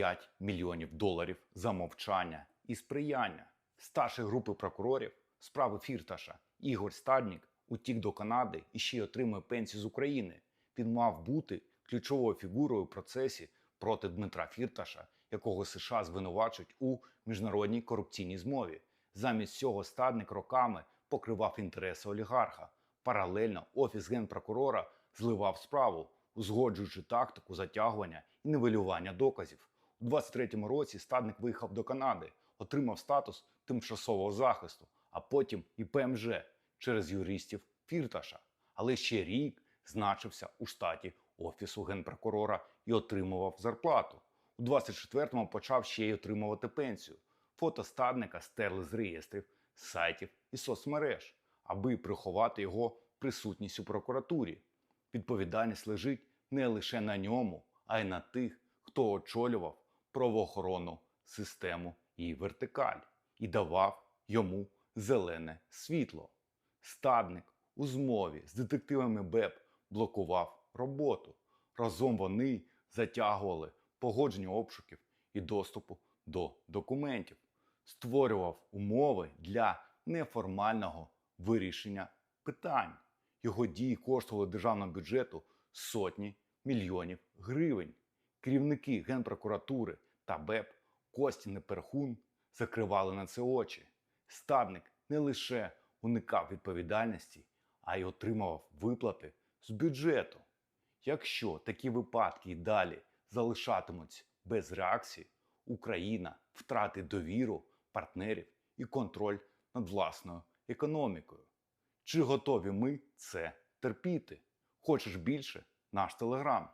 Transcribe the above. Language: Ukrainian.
5 мільйонів доларів за мовчання і сприяння. Старший групи прокурорів справи Фірташа Ігор Стаднік утік до Канади і ще й отримує пенсію з України. Він мав бути ключовою фігурою в процесі проти Дмитра Фірташа, якого США звинувачують у міжнародній корупційній змові. Замість цього стадник роками покривав інтереси олігарха. Паралельно офіс генпрокурора зливав справу, узгоджуючи тактику затягування і нивелювання доказів. У 23-му році стадник виїхав до Канади, отримав статус тимчасового захисту, а потім і ПМЖ через юристів Фірташа. Але ще рік значився у штаті офісу генпрокурора і отримував зарплату. У 24-му почав ще й отримувати пенсію. Фото стадника стерли з реєстрів, сайтів і соцмереж, аби приховати його присутність у прокуратурі. Відповідальність лежить не лише на ньому, а й на тих, хто очолював правоохоронну систему і вертикаль і давав йому зелене світло. Стадник у змові з детективами БЕП блокував роботу. Разом вони затягували погодження обшуків і доступу до документів, створював умови для неформального вирішення питань. Його дії коштували державному бюджету сотні мільйонів гривень. Керівники Генпрокуратури та БЕП Костін і Перхун закривали на це очі. Стадник не лише уникав відповідальності, а й отримував виплати з бюджету. Якщо такі випадки і далі залишатимуться без реакції, Україна втратить довіру партнерів і контроль над власною економікою. Чи готові ми це терпіти? Хочеш більше? Наш телеграм.